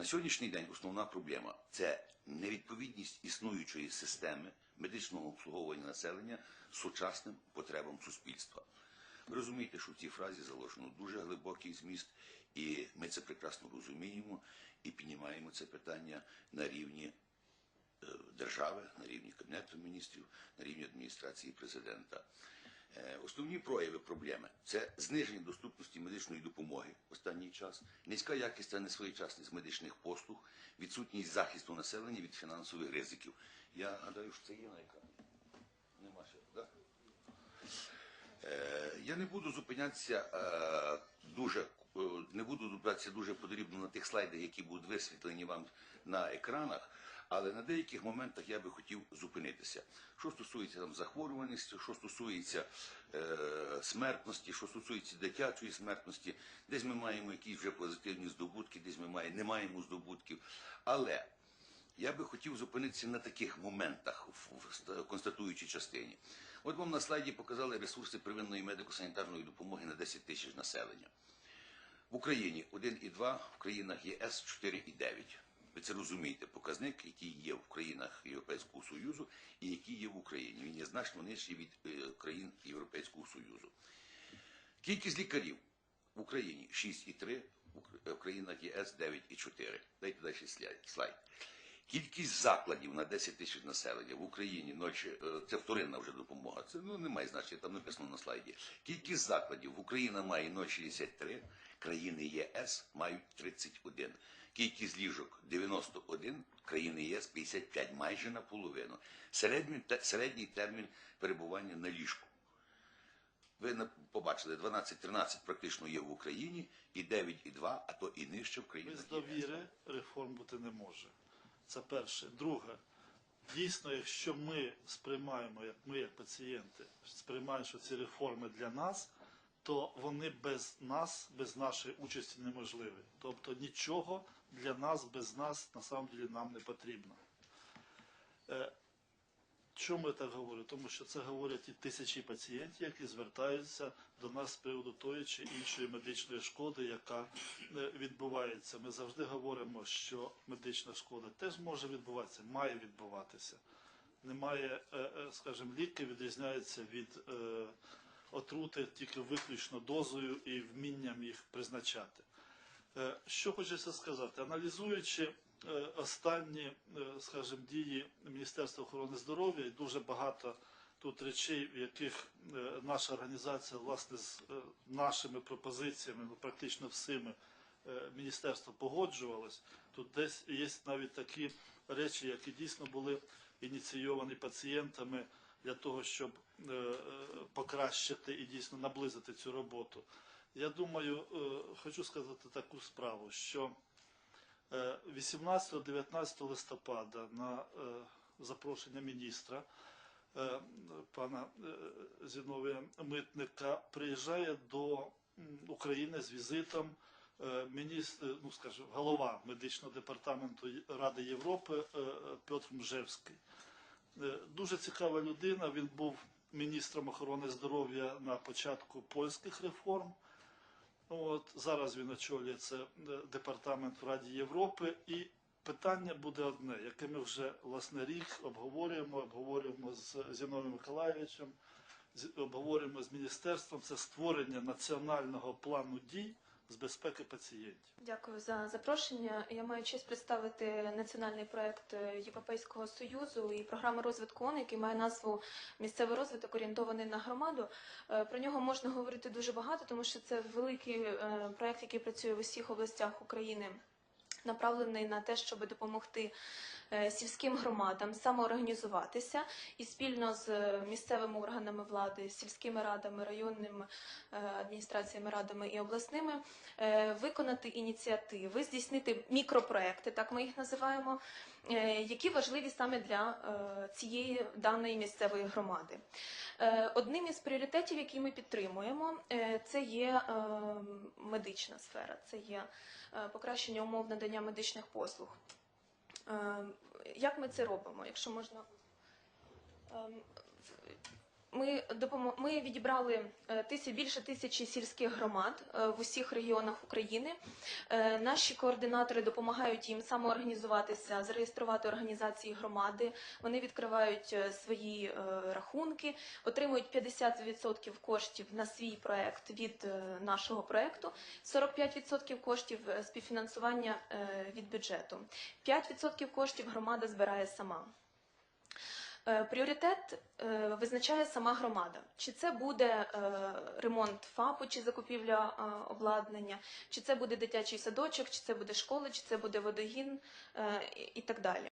На сьогоднішній день основна проблема це невідповідність існуючої системи медичного обслуговування населення сучасним потребам суспільства. Ви розумієте, що в цій фразі заложено дуже глибокий зміст, і ми це прекрасно розуміємо і піднімаємо це питання на рівні е, держави, на рівні Кабінету міністрів, на рівні адміністрації президента. Е, Основні прояви проблеми це зниження доступності медичної допомоги в останній час, низька якість та несвоєчасність медичних послуг, відсутність захисту населення від фінансових ризиків. Я гадаю, що це є на екрані. Нема ще, так? Е, Я не буду зупинятися е, дуже не буду зупинятися дуже подрібно на тих слайдах, які будуть висвітлені вам на екранах, але на деяких моментах я би хотів зупинитися. Що стосується там захворюваності, що стосується е, смертності, що стосується дитячої смертності, десь ми маємо якісь вже позитивні здобутки, десь ми має, не маємо здобутків. Але я би хотів зупинитися на таких моментах в в ст- констатуючій частині. От вам на слайді показали ресурси первинної медико-санітарної допомоги на 10 тисяч населення. В Україні 1,2, в країнах ЄС 4,9. Ви це розумієте, показник, який є в країнах Європейського Союзу і який є в Україні. Він є значно нижчий від е, країн Європейського Союзу. Кількість лікарів в Україні 6,3, в країнах ЄС 9,4. Дайте далі слайд. Кількість закладів на 10 тисяч населення в Україні 0, е, це вторинна вже допомога. Це ну немає значення, там написано на слайді. Кількість закладів в Україна має 0,63, країни ЄС мають 31. Кількість ліжок 91, країни ЄС 55, майже наполовину. Середній, середній термін перебування на ліжку. Ви побачили, 12-13 практично є в Україні, і 9,2, а то і нижче в країнах Без довіри реформ бути не може. Це перше. Друге, дійсно, якщо ми сприймаємо, як ми, як пацієнти, сприймаємо, що ці реформи для нас, то вони без нас, без нашої участі неможливі. Тобто нічого для нас без нас на самом деле нам не потрібно. Чому я так говорю? Тому що це говорять і тисячі пацієнтів, які звертаються до нас з приводу тої чи іншої медичної шкоди, яка е, відбувається. Ми завжди говоримо, що медична шкода теж може відбуватися, має відбуватися. Немає, е, е, скажімо, ліки відрізняються від отрути тільки виключно дозою і вмінням їх призначати. Що хочеться сказати, аналізуючи останні, е, скажімо, дії Міністерства охорони здоров'я, і дуже багато тут речей, в яких е, наша організація, власне, з е, нашими пропозиціями, ну, практично всіми, е, міністерство погоджувалось. Тут десь є навіть такі речі, які дійсно були ініційовані пацієнтами для того, щоб е, е, покращити і дійсно наблизити цю роботу. Я думаю, е, хочу сказати таку справу, що е, 18-19 листопада на е, запрошення міністра е, пана е, Зіновія Митника приїжджає до України з візитом е, міністр, ну скажімо, голова медичного департаменту Ради Європи е, Петр Мжевський. Е, Дуже цікава людина. Він був міністром охорони здоров'я на початку польських реформ. От зараз він очолює це департамент в Раді Європи, і питання буде одне, яке ми вже власне рік обговорюємо, обговорюємо з Зіновим Миколаєвичем, обговорюємо з міністерством. Це створення національного плану дій з безпеки пацієнтів. Дякую за запрошення. Я маю честь представити національний проект е, Європейського союзу і програми розвитку ООН, який має назву Місцевий розвиток орієнтований на громаду. Е, Про нього можна говорити дуже багато, тому що це великий е, проект, який працює в усіх областях України. Направлений на те, щоб допомогти е, сільським громадам самоорганізуватися і спільно з місцевими органами влади, сільськими радами, районними е, адміністраціями, радами і обласними е, виконати ініціативи, здійснити мікропроекти, так ми їх називаємо, які важливі саме для цієї даної місцевої громади. Одним із пріоритетів, які ми підтримуємо, це є медична сфера, це є покращення умов надання медичних послуг. Е, Як ми це робимо? Якщо можна. Ми допомо... ми відібрали е, тисяч більше тисячі сільських громад е, в усіх регіонах України. Е, Наші координатори допомагають їм самоорганізуватися, зареєструвати організації громади. Вони відкривають свої рахунки, отримують 50% коштів на свій проект від нашого проекту, 45% коштів співфінансування від бюджету, 5% коштів громада збирає сама. Е, Пріоритет е, визначає сама громада. Чи це буде е, ремонт ФАПу, чи закупівля обладнання, чи це буде дитячий садочок, чи це буде школа, чи це буде водогін і так далі.